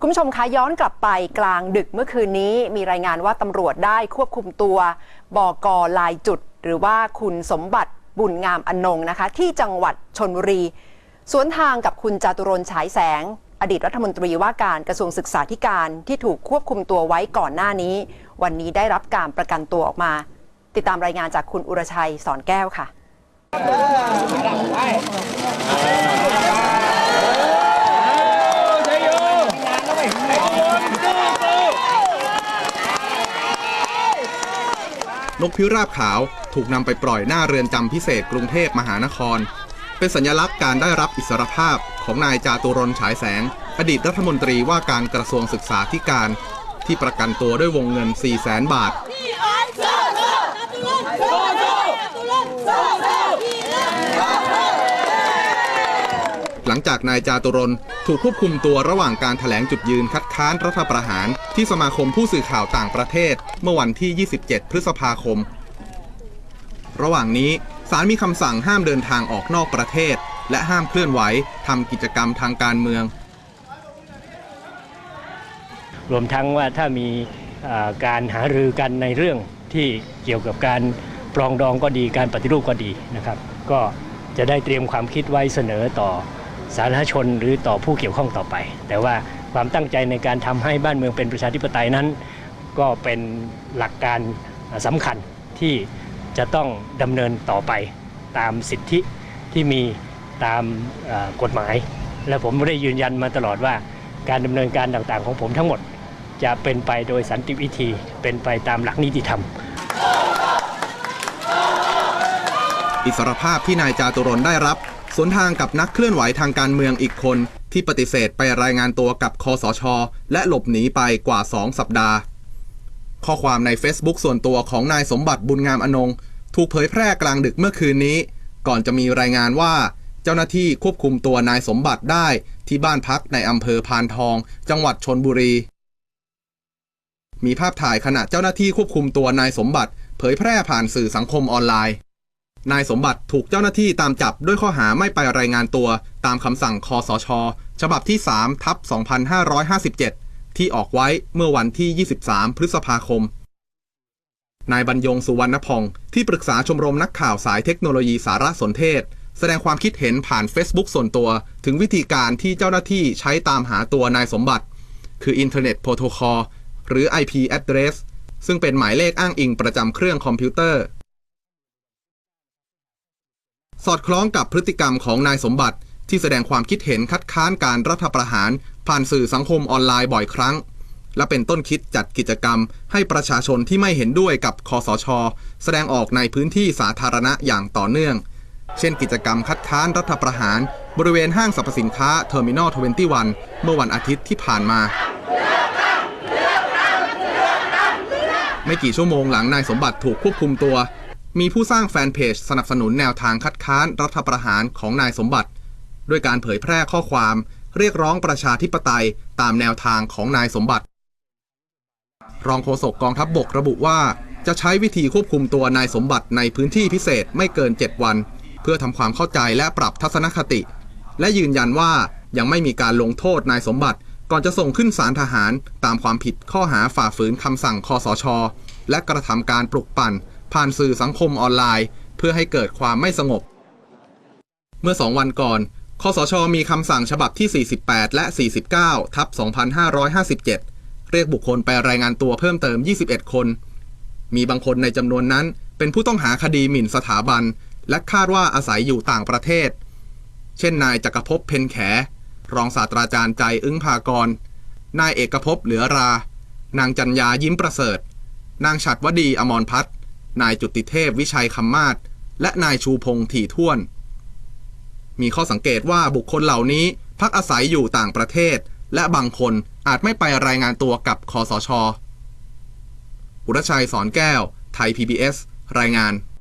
คุณผู้ชมคะย้อนกลับไปกลางดึกเมื่อคืนนี้มีรายงานว่าตำรวจได้ควบคุมตัวบกลายจุด หรือว่าคุณสมบัติบุญงามอนงนะคะ ที่จังหวัดชนบุรี สวนทางกับคุณจตุรนฉายแสง อดีตรัฐมนตรีว่าการกระทรวงศึกษาธิการที่ถูกควบคุมตัวไว้ก่อนหน้านี้ วันนี้ได้รับการประกันตัวออกมา ติดตามรายงานจากคุณอุรชัยสอนแก้วค่ะ นกพิราบขาวถูกนำไปปล่อยหน้าเรือนจำพิเศษกรุงเทพมหานคร เป็นสัญลักษณ์การได้รับอิสรภาพของนายจาตุรนฉายแสง อดีตรัฐมนตรีว่าการกระทรวงศึกษาธิการ ที่ประกันตัวด้วยวงเงิน 4 0 0แสนบาทหลั งจากนายจาตุรนถูกควบคุมตัวระหว่างการถแถลงจุดยืนคัดค้านรัฐประหาร ที่สมาคมผู้สื่อข่าวต่างประเทศ เมื่อวันที่ 27 พฤษภาคม ระหว่างนี้ศาลมีคำสั่งห้ามเดินทางออกนอกประเทศ และห้ามเคลื่อนไหวทำกิจกรรมทางการเมือง รวมทั้งว่าถ้ามีการหารือกันในเรื่องที่เกี่ยวกับการปรองดองก็ดีการปฏิรูปก็ดีนะครับ ก็จะได้เตรียมความคิดไว้เสนอต่อ สาธารณชนหรือต่อผู้เกี่ยวข้องต่อไป แต่ว่าความตั้งใจในการทำให้บ้านเมืองเป็นประชาธิปไตยนั้น ก็เป็นหลักการสำคัญที่จะต้องดำเนินต่อไปตามสิทธิที่มีตามกฎหมาย และผมได้ยืนยันมาตลอดว่าการดำเนินการต่างๆ ของผมทั้งหมด จะเป็นไปโดยสันติวิธี เป็นไปตามหลักนิติธรรม อิสรภาพที่นายจาตุรนได้รับ สวนทางกับนักเคลื่อนไหวทางการเมืองอีกคน ที่ปฏิเสธไปรายงานตัวกับคอสช และหลบหนีไปกว่า 2 สัปดาห์ ข้อความใน Facebook ส่วนตัวของนายสมบัติบุญงามอนง ถูกเผยแพร่กลางดึกเมื่อคืนนี้ ก่อนจะมีรายงานว่า เจ้าหน้าที่ควบคุมตัวนายสมบัติได้ที่บ้านพักในอำเภอพานทอง จังหวัดชนบุรี มีภาพถ่ายขณะเจ้าหน้าที่ควบคุมตัวนายสมบัติ เผยแพร่ผ่านสื่อสังคมออนไลน์ นายสมบัติถูกเจ้าหน้าที่ตามจับด้วยข้อหาไม่ไปรายงานตัว ตามคำสั่งคอสช ฉบับที่3ทับ2557 ที่ออกไว้เมื่อวันที่ 23 พฤษภาคม นายบรรยงสุวรรณพอง ที่ปรึกษาชมรมนักข่าวสายเทคโนโลยีสารสนเทศ แสดงความคิดเห็นผ่าน Facebook ส่วนตัว ถึงวิธีการที่เจ้าหน้าที่ใช้ตามหาตัวนายสมบัติ คือ Internet Protocol หรือ IP address ซึ่งเป็นหมายเลขอ้างอิงประจำเครื่องคอมพิวเตอร์ สอดคล้องกับพฤติกรรมของนายสมบัติ ที่แสดงความคิดเห็นคัดค้านการรัฐประหาร ผ่านสื่อสังคมออนไลน์บ่อยครั้ง และเป็นต้นคิดจัดกิจกรรม ให้ประชาชนที่ไม่เห็นด้วยกับคอสช แสดงออกในพื้นที่สาธารณะอย่างต่อเนื่อง เช่นกิจกรรมคัดค้านรัฐประหาร บริเวณห้างสรรพสินค้าเทอร์มินอล21 เมื่อวันอาทิตย์ที่ผ่านมาไม่กี่ชั่วโมงหลังนายสมบัติถูกควบคุมตัว มีผู้สร้างแฟนเพจสนับสนุนแนวทางคัดค้านรัฐประหารของนายสมบัติ ด้วยการเผยแพร่ข้อความเรียกร้องประชาธิปไตยตามแนวทางของนายสมบัติ รองโฆษกกองทัพบบกระบุว่าจะใช้วิธีควบคุมตัวนายสมบัติในพื้นที่พิเศษไม่เกิน 7 วัน เพื่อทำความเข้าใจและปรับทัศนคติ และยืนยันว่ายังไม่มีการลงโทษนายสมบัติ ก่อนจะส่งขึ้นศาลทหาร ตามความผิดข้อหาฝ่าฝืนคำสั่งคอสช และกระทำการปลุกปั่น ผ่านสื่อสังคมออนไลน์ เพื่อให้เกิดความไม่สงบ เมื่อสองวันก่อนคอสช มีคำสั่งฉบับที่ 48 และ 49 ทับ 2557 เรียกบุคคลไปรายงานตัวเพิ่มเติม 21 คน มีบางคนในจำนวนนั้นเป็นผู้ต้องหาคดีหมิ่นสถาบัน และคาดว่าอาศัยอยู่ต่างประเทศ เช่นนายจักรภพเพนแข รองศาสตราจารย์ใจอึ้งพากร นายเอกภพเหลือรา นางจัญญายิ้มประเสริฐ นางฉัดวดีอมรพัฒน์ นายจุติเทพวิชัยคำมาศและนายชูพงษ์ถี่ท่วน มีข้อสังเกตว่าบุคคลเหล่านี้พักอาศัยอยู่ต่างประเทศ และบางคนอาจไม่ไปรายงานตัวกับคอสช อุรชัยสอนแก้ว ไทย PBS รายงาน